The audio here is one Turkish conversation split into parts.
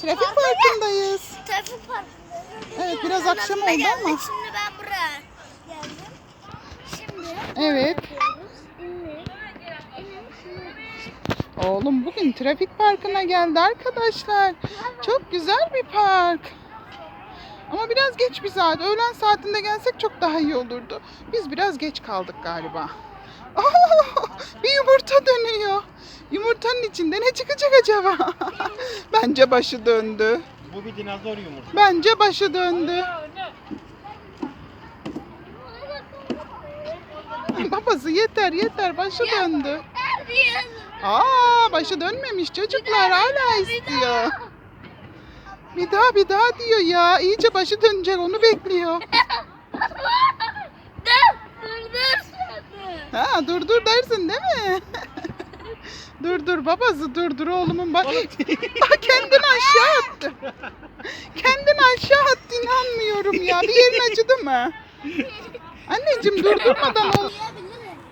Trafik parkındayız. Trafik parkında. Evet, biraz akşam oldu geldik. ama. Şimdi ben buraya geldim. Şimdi Evet. Oğlum bugün trafik parkına geldi arkadaşlar. Çok güzel bir park. Ama biraz geç bir saat. Öğlen saatinde gelsek çok daha iyi olurdu. Biz biraz geç kaldık galiba. Oh, bir yumurta dönüyor. Yumurtanın içinde ne çıkacak acaba? Bence başı döndü. Bu bir dinozor yumurta. Bence başı döndü. Babası yeter yeter başı döndü. Aa başı dönmemiş çocuklar hala istiyor. Bir daha bir daha diyor ya. İyice başı dönecek onu bekliyor. Ha dur dur dersin değil mi? dur dur babası dur dur oğlumun bak. Bak kendini aşağı attı. Kendini aşağı attı inanmıyorum ya. Bir yerin acıdı mı? Anneciğim durdurmadan ol.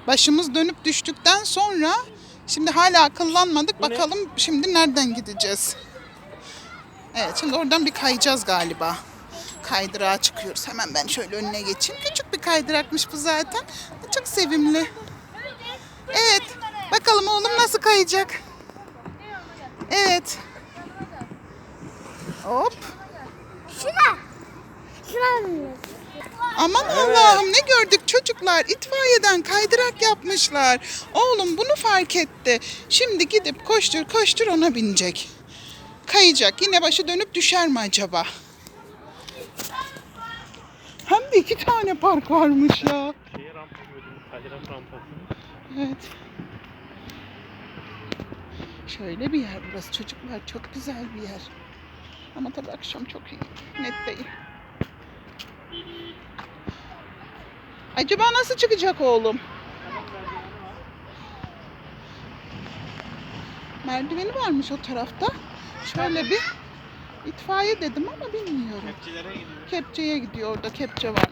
Başımız dönüp düştükten sonra şimdi hala akıllanmadık. Bu ne? Bakalım şimdi nereden gideceğiz? Evet şimdi oradan bir kayacağız galiba. Kaydırağa çıkıyoruz. Hemen ben şöyle önüne geçeyim. Küçük bir kaydırakmış bu zaten. Çok sevimli. Evet. Bakalım oğlum nasıl kayacak? Evet. Hop. Şuna. Şuna. Aman Allah'ım ne gördük çocuklar itfaiyeden kaydırak yapmışlar. Oğlum bunu fark etti. Şimdi gidip koştur koştur ona binecek. Kayacak yine başı dönüp düşer mi acaba? Hem de iki tane park varmış ya. Kaydırak rampası. Evet. Şöyle bir yer burası çocuklar çok güzel bir yer. Ama tabii akşam çok iyi. Net değil. Acaba nasıl çıkacak oğlum? Merdiveni varmış o tarafta. Şöyle bir itfaiye dedim ama bilmiyorum. Kepçelere gidiyor. Kepçeye gidiyor orada kepçe var.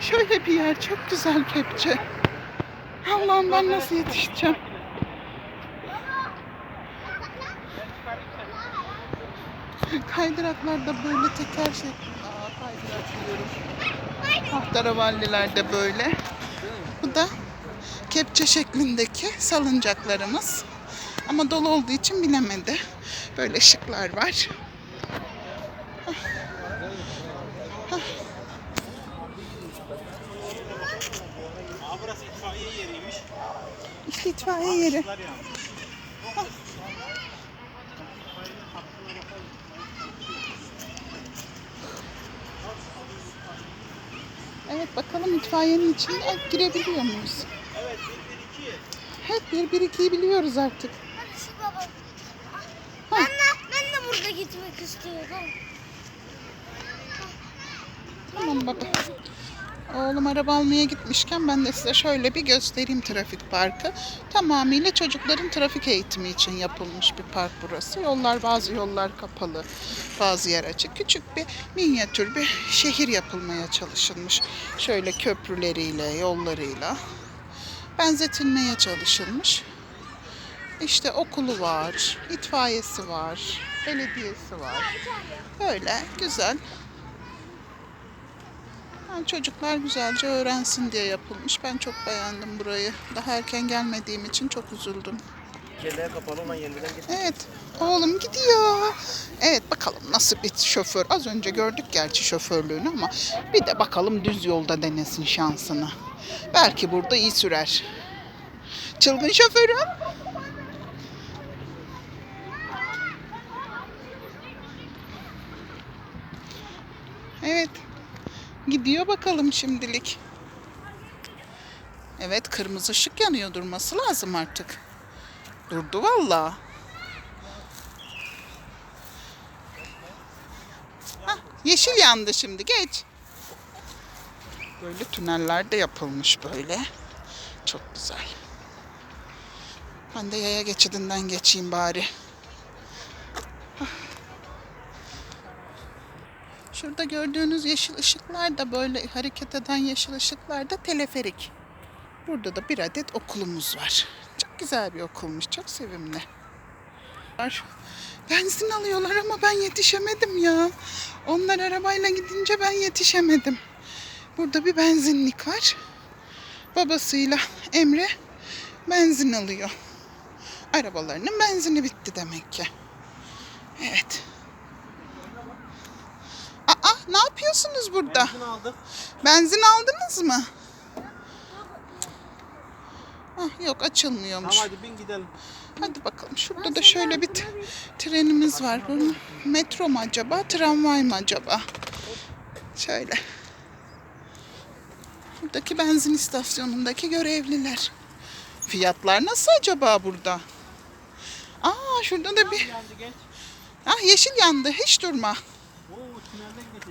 Şöyle bir yer çok güzel kepçe. Allah'ım ben nasıl yetişeceğim? Kaydıraklarda böyle teker şeklinde. Aa, kaydırak diyorum. Tahtaravalliler de böyle. Bu da kepçe şeklindeki salıncaklarımız. Ama dolu olduğu için binemedi. Böyle ışıklar var. Aa burası itfaiye yeriymiş. İşte itfaiye yeri. Ya. Evet bakalım itfaiyenin içine girebiliyor muyuz? Evet 1 1 2. Evet bir bir ikiyi biliyoruz artık. Hadi şu baba. Ben de, ben de burada gitmek istiyorum. Tamam baba. Oğlum araba almaya gitmişken ben de size şöyle bir göstereyim trafik parkı. Tamamıyla çocukların trafik eğitimi için yapılmış bir park burası. Yollar bazı yollar kapalı, bazı yer açık. Küçük bir minyatür bir şehir yapılmaya çalışılmış. Şöyle köprüleriyle, yollarıyla benzetilmeye çalışılmış. İşte okulu var, itfaiyesi var, belediyesi var. Böyle güzel. Yani çocuklar güzelce öğrensin diye yapılmış. Ben çok beğendim burayı. Daha erken gelmediğim için çok üzüldüm. Kelleye kapalı olan yerlerden git. Evet, oğlum gidiyor. Evet, bakalım nasıl bir şoför. Az önce gördük gerçi şoförlüğünü ama bir de bakalım düz yolda denesin şansını. Belki burada iyi sürer. Çılgın şoförüm. Evet. Gidiyor bakalım şimdilik. Evet kırmızı ışık yanıyor durması lazım artık. Durdu valla. Yeşil yandı şimdi geç. Böyle tüneller de yapılmış böyle. Çok güzel. Ben de yaya geçidinden geçeyim bari. Şurada gördüğünüz yeşil ışıklar da böyle hareket eden yeşil ışıklar da teleferik. Burada da bir adet okulumuz var. Çok güzel bir okulmuş, çok sevimli. Benzin alıyorlar ama ben yetişemedim ya. Onlar arabayla gidince ben yetişemedim. Burada bir benzinlik var. Babasıyla Emre benzin alıyor. Arabalarının benzini bitti demek ki. Evet. Ne yapıyorsunuz burada? Benzin aldık. Benzin aldınız mı? Ah, yok açılmıyormuş. Tamam hadi bin gidelim. Hadi bakalım. Şurada da şöyle bir trenimiz var. Bu metro mu acaba? Tramvay mı acaba? Şöyle. Buradaki benzin istasyonundaki görevliler. Fiyatlar nasıl acaba burada? Aa şurada da bir... Ah yeşil yandı. Hiç durma.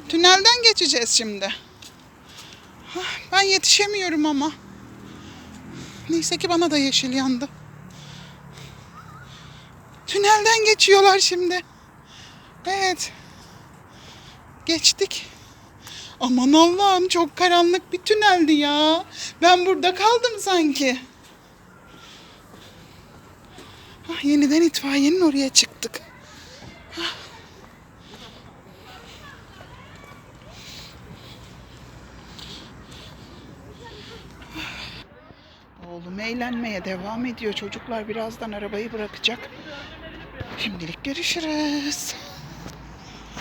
Tünelden geçeceğiz. Şimdi. Ben yetişemiyorum ama. Neyse ki bana da yeşil yandı. Tünelden geçiyorlar şimdi. Evet. Geçtik. Aman Allah'ım çok karanlık bir tüneldi ya. Ben burada kaldım sanki. Ah, yeniden itfaiyenin oraya çıktık. Oğlum eğlenmeye devam ediyor. Çocuklar birazdan arabayı bırakacak. Şimdilik görüşürüz.